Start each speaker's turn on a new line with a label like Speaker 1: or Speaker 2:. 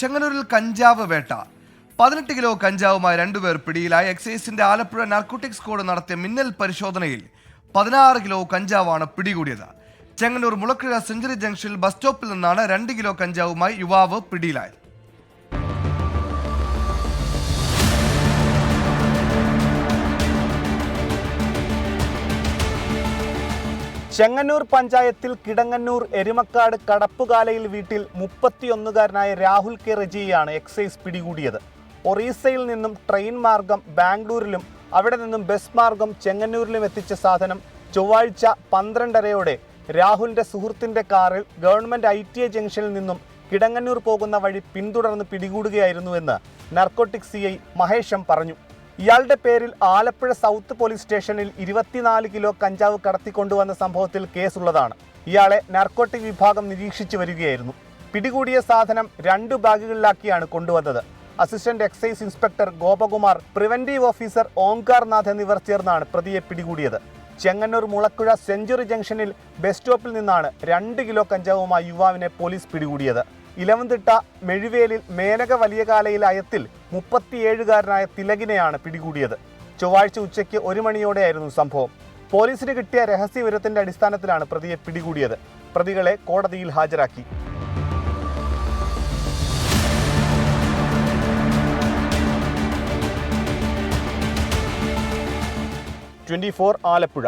Speaker 1: ചെങ്ങന്നൂരിൽ കഞ്ചാവ് വേട്ട. പതിനെട്ട് കിലോ കഞ്ചാവുമായി രണ്ടുപേർ പിടിയിലായി. എക്സൈസിന്റെ ആലപ്പുഴ നാർക്കോട്ടിക്സ് കോഡ് നടത്തിയ മിന്നൽ പരിശോധനയിൽ പതിനാറ് കിലോ കഞ്ചാവാണ് പിടികൂടിയത്. ചെങ്ങന്നൂർ മുളക്കുഴ സെഞ്ചുറി ജംഗ്ഷനിൽ ബസ് സ്റ്റോപ്പിൽ നിന്നാണ് രണ്ട് കിലോ കഞ്ചാവുമായി യുവാവ് പിടിയിലായത്.
Speaker 2: ചെങ്ങന്നൂർ പഞ്ചായത്തിൽ കിടങ്ങന്നൂർ എരുമക്കാട് കടപ്പുകാലയിൽ വീട്ടിൽ മുപ്പത്തിയൊന്നുകാരനായ രാഹുൽ കെ റജിയാണ് എക്സൈസ് പിടികൂടിയത്. ഒറീസയിൽ നിന്നും ട്രെയിൻ മാർഗം ബാംഗ്ലൂരിലും അവിടെ നിന്നും ബസ് മാർഗം ചെങ്ങന്നൂരിലും എത്തിച്ച സാധനം ചൊവ്വാഴ്ച പന്ത്രണ്ടരയോടെ രാഹുലിന്റെ സുഹൃത്തിന്റെ കാറിൽ ഗവൺമെന്റ് ഐ ടി ഐ ജംഗ്ഷനിൽ നിന്നും കിടങ്ങന്നൂർ പോകുന്ന വഴി പിന്തുടർന്ന് പിടികൂടുകയായിരുന്നുവെന്ന് നർക്കോട്ടിക് സി ഐ മഹേഷം പറഞ്ഞു. ഇയാളുടെ പേരിൽ ആലപ്പുഴ സൗത്ത് പോലീസ് സ്റ്റേഷനിൽ ഇരുപത്തിനാല് കിലോ കഞ്ചാവ് കടത്തിക്കൊണ്ടുവന്ന സംഭവത്തിൽ കേസുള്ളതാണ്. ഇയാളെ നാർക്കോട്ടിക് വിഭാഗം നിരീക്ഷിച്ചു വരികയായിരുന്നു. പിടികൂടിയ സാധനം രണ്ട് ബാഗുകളിലാക്കിയാണ് കൊണ്ടുവന്നത്. Assistant excise inspector Gopakumar preventive officer Omkar Nath എന്നിവർ ചേർന്നാണ് പ്രതിയെ പിടികൂടിയത്. ചെങ്ങന്നൂർ മുളക്കുഴ സെഞ്ചുറി ജംഗ്ഷനിൽ ബസ് സ്റ്റോപ്പിൽ നിന്നാണ് രണ്ട് കിലോ കഞ്ചാവുമായി യുവാവിനെ പോലീസ് പിടികൂടിയത്. ഇലവന്തിട്ട മെഴുവേലിൽ മേനക വലിയ കാലയിൽ അയത്തിൽ മുപ്പത്തിയേഴുകാരനായ തിലകിനെയാണ് പിടികൂടിയത്. ചൊവ്വാഴ്ച ഉച്ചയ്ക്ക് ഒരു മണിയോടെയായിരുന്നു സംഭവം. പോലീസിന് കിട്ടിയ രഹസ്യ വിവരത്തിന്റെ അടിസ്ഥാനത്തിലാണ് പ്രതിയെ പിടികൂടിയത്. പ്രതികളെ കോടതിയിൽ ഹാജരാക്കി. ട്വന്റി ആലപ്പുഴ